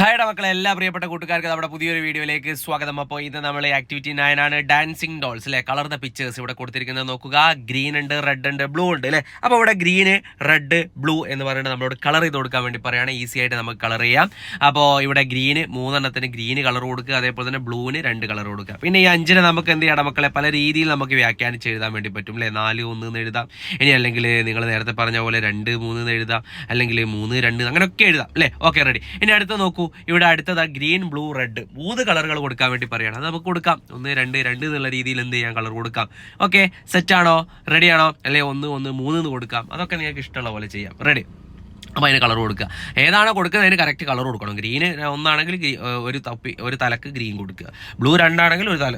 ഹായുടെ മക്കളെ എല്ലാ പ്രിയപ്പെട്ട കൂട്ടുകാർക്ക് നമ്മുടെ പുതിയൊരു വീഡിയോയിലേക്ക് സ്വാഗതം. അപ്പോൾ ഇത് നമ്മൾ ആക്ടിവിറ്റി നയനാണ് ഡാൻസിങ് ഡോൾസ് അല്ലെ കളർ ദ പിക്ചേഴ്സ് ഇവിടെ കൊടുത്തിരിക്കുന്നത് നോക്കുക. ഗ്രീൻ ഉണ്ട് റെഡ് ഉണ്ട് ബ്ലൂ ഉണ്ട് അല്ലേ അപ്പോൾ ഇവിടെ ഗ്രീന് റെഡ് ബ്ലൂ എന്ന് പറയുന്നത് നമ്മളോട് കളർ ചെയ്ത് കൊടുക്കാൻ വേണ്ടി പറയുകയാണ്. ഈസി ആയിട്ട് നമുക്ക് കളർ ചെയ്യാം. അപ്പോൾ ഇവിടെ ഗ്രീന് മൂന്നെണ്ണത്തിന് ഗ്രീന് കളർ കൊടുക്കുക. അതേപോലെ തന്നെ ബ്ലൂവിന് രണ്ട് കളർ കൊടുക്കുക. പിന്നെ ഈ അഞ്ചിനെ നമുക്ക് എന്ത് ചെയ്യണം മക്കളെ? പല രീതിയിൽ നമുക്ക് വ്യാഖ്യാനിച്ച് എഴുതാൻ വേണ്ടി പറ്റും അല്ലേ നാല് ഒന്ന് എന്ന് എഴുതാം. ഇനി അല്ലെങ്കിൽ നിങ്ങൾ നേരത്തെ പറഞ്ഞ പോലെ രണ്ട് മൂന്ന് എന്ന് എഴുതാം. അല്ലെങ്കിൽ മൂന്ന് രണ്ട് അങ്ങനെയൊക്കെ എഴുതാം അല്ലേ ഓക്കെ റെഡി ഇനി അടുത്ത് നോക്കൂ. ഇവിടെ അടുത്തത് ഗ്രീൻ ബ്ലൂ റെഡ്. മൂന്ന് കളറുകൾ കൊടുക്കാൻ വേണ്ടി പറയണം. അത് നമുക്ക് കൊടുക്കാം. ഒന്ന് രണ്ട് രണ്ട് എന്നുള്ള രീതിയിൽ എന്ത് ചെയ്യാം? കളർ കൊടുക്കാം. ഓക്കെ സെറ്റ് ആണോ? റെഡി ആണോ? അല്ലെ ഒന്ന് ഒന്ന് മൂന്ന് കൊടുക്കാം. അതൊക്കെ നിങ്ങൾക്ക് ഇഷ്ടമുള്ള പോലെ ചെയ്യാം. റെഡി അപ്പോൾ അതിന് കളർ കൊടുക്കുക. ഏതാണോ കൊടുക്കുന്നത് അതിന് കറക്റ്റ് കളർ കൊടുക്കണം. ഗ്രീൻ ഒന്നാണെങ്കിൽ ഒരു തപ്പി ഒരു തലക്ക് ഗ്രീൻ കൊടുക്കുക. ബ്ലൂ രണ്ടാണെങ്കിൽ ഒരു തല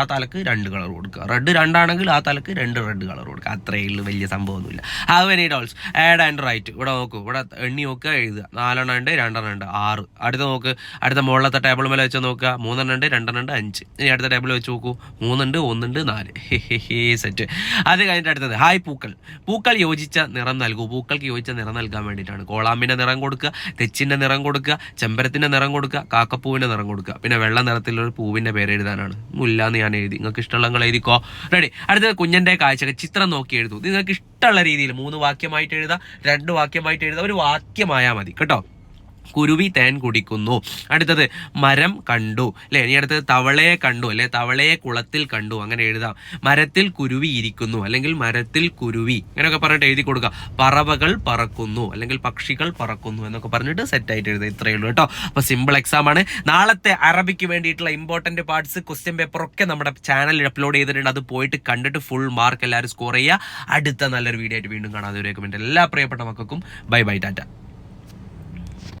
ആ തലക്ക് രണ്ട് കളർ കൊടുക്കുക. റെഡ് രണ്ടാണെങ്കിൽ ആ തലക്ക് രണ്ട് റെഡ് കളർ കൊടുക്കുക. അത്രയേ ഉള്ളൂ വലിയ സംഭവമൊന്നുമില്ല. Have many dolls add and write ഇവിടെ നോക്കൂ. ഇവിടെ എണ്ണി നോക്കുക എഴുതുക. നാലെണ്ണം ഉണ്ട് രണ്ടെണ്ണം ഉണ്ട് ആറ്. അടുത്ത നോക്ക്. അടുത്ത മുകളിലത്തെ ടേബിൾ മേലെ വെച്ച് നോക്കുക. മൂന്നെണ്ണം ഉണ്ട് രണ്ടെണ്ണം ഉണ്ട് അഞ്ച്. ഇനി അടുത്ത ടേബിൾ വെച്ച് നോക്കൂ. മൂന്നുണ്ട് ഒന്നുണ്ട് നാല്. സെറ്റ് അത് കഴിഞ്ഞിട്ട് അടുത്തത്. ഹായ് പൂക്കൾ. പൂക്കൾ യോജിച്ച നിറം നൽകൂ. പൂക്കൾക്ക് യോജിച്ച നിറം നൽകാൻ വേണ്ടിയിട്ടാണ് കോളാമ്പിന്റെ നിറം കൊടുക്കുക തെച്ചിന്റെ നിറം കൊടുക്കുക ചെമ്പരത്തിന്റെ നിറം കൊടുക്കുക കാക്കപ്പൂവിന്റെ നിറം കൊടുക്കുക. പിന്നെ വെള്ള നിറത്തിലുള്ള പൂവിന്റെ പേര് എഴുതാനാണ്. മുല്ല എന്ന് ഞാൻ എഴുതി. നിങ്ങൾക്ക് ഇഷ്ടമുള്ള നിങ്ങൾ എഴുതിക്കോ. റെഡി അടുത്തത് കുഞ്ഞന്റെ കാഴ്ചകൾ. ചിത്രം നോക്കി എഴുതൂ. നിങ്ങൾക്ക് ഇഷ്ടമുള്ള രീതിയിൽ മൂന്ന് വാക്യമായിട്ട് എഴുതാം രണ്ട് വാക്യമായിട്ട് എഴുതാം. ഒരു വാക്യമായാൽ മതി. കേട്ടോ? കുരുവി തേൻ കുടിക്കുന്നു. അടുത്തത് മരം കണ്ടു. അല്ലെ ഇനി അടുത്തത് തവളയെ കണ്ടു അല്ലെ? തവളയെ കുളത്തിൽ കണ്ടു. അങ്ങനെ എഴുതാം. മരത്തിൽ കുരുവി ഇരിക്കുന്നു അല്ലെങ്കിൽ മരത്തിൽ കുരുവി. അങ്ങനെയൊക്കെ പറഞ്ഞിട്ട് എഴുതി കൊടുക്കുക പറവകൾ പറക്കുന്നു അല്ലെങ്കിൽ പക്ഷികൾ പറക്കുന്നു എന്നൊക്കെ പറഞ്ഞിട്ട് സെറ്റ് ആയിട്ട് എഴുതുക. ഇത്രയേ ഉള്ളൂ കേട്ടോ. അപ്പോൾ സിമ്പിൾ എക്സാം ആണ്. നാളത്തെ അറബിക്ക് വേണ്ടിയിട്ടുള്ള ഇമ്പോർട്ടന്റ് പാർട്സ് ക്വസ്റ്റ്യൻ പേപ്പർ ഒക്കെ നമ്മുടെ ചാനലിൽ അപ്ലോഡ് ചെയ്തിട്ടുണ്ട്. അത് പോയിട്ട് കണ്ടിട്ട് ഫുൾ മാർക്ക് എല്ലാവരും സ്കോർ ചെയ്യുക. അടുത്ത നല്ലൊരു വീഡിയോ ആയിട്ട് വീണ്ടും കാണാതെ ഒരു എല്ലാ പ്രിയപ്പെട്ട മക്കൾക്കും. Bye bye Tata